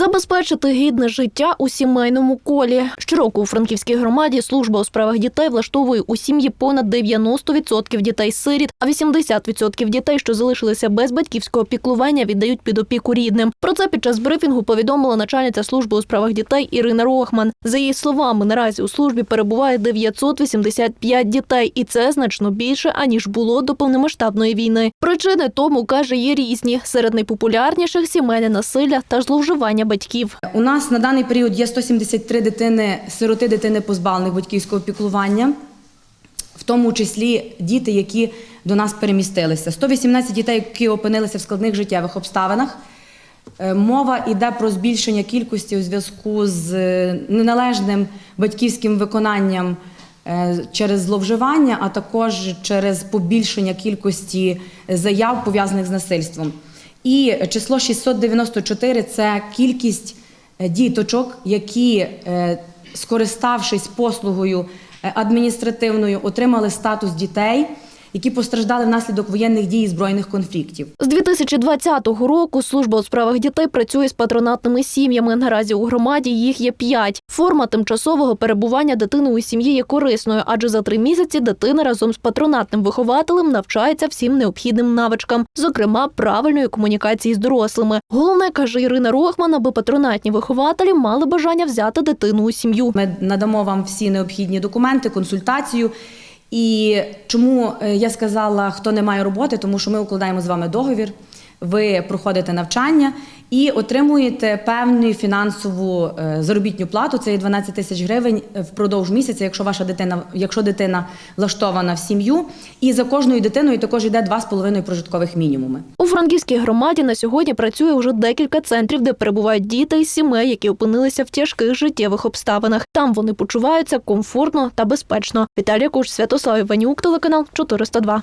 Забезпечити гідне життя у сімейному колі. Щороку у Франківській громаді служба у справах дітей влаштовує у сім'ї понад 90% дітей-сиріт, а 80% дітей, що залишилися без батьківського піклування, віддають під опіку рідним. Про це під час брифінгу повідомила начальниця служби у справах дітей Ірина Рохман. За її словами, наразі у службі перебуває 985 дітей, і це значно більше аніж було до повномасштабної війни. Причини тому каже є різні. Серед найпопулярніших сімейне насилля та зловживання батьків. У нас на даний період є 173 дитини, сироти дитини позбавлених батьківського піклування, в тому числі діти, які до нас перемістилися. 118 дітей, які опинилися в складних життєвих обставинах. Е, Мова йде про збільшення кількості у зв'язку з е, неналежним батьківським виконанням е, через зловживання, а також через побільшення кількості заяв пов'язаних з насильством. І число 694 – це кількість е, діточок, які, е, скориставшись послугою е, адміністративною, отримали статус дітей, які постраждали внаслідок воєнних дій і збройних конфліктів. З 2020 року служба у справах дітей працює з патронатними сім'ями. Наразі у громаді їх є п'ять. Форма тимчасового перебування дитини у сім'ї є корисною, адже за три місяці дитина разом з патронатним вихователем навчається всім необхідним навичкам, зокрема правильної комунікації з дорослими. Головне каже Ірина Рохман, аби патронатні вихователі мали бажання взяти дитину у сім'ю. Ми надамо вам всі необхідні документи, консультацію. І чому е, я сказала, хто не має роботи, тому що ми укладаємо з вами договір. Ви проходите навчання і отримуєте певну фінансову е, заробітну плату. Це є 12 тисяч гривень е, впродовж місяця, якщо ваша дитина, якщо дитина влаштована в сім'ю. І за кожною дитиною також йде 2,5 прожиткових мінімуми. У франківській громаді на сьогодні працює вже декілька центрів, де перебувають діти із сімей, які опинилися в тяжких життєвих обставинах. Там вони почуваються комфортно та безпечно. Віталія Куш, Святослав Іванюк, телеканал 402.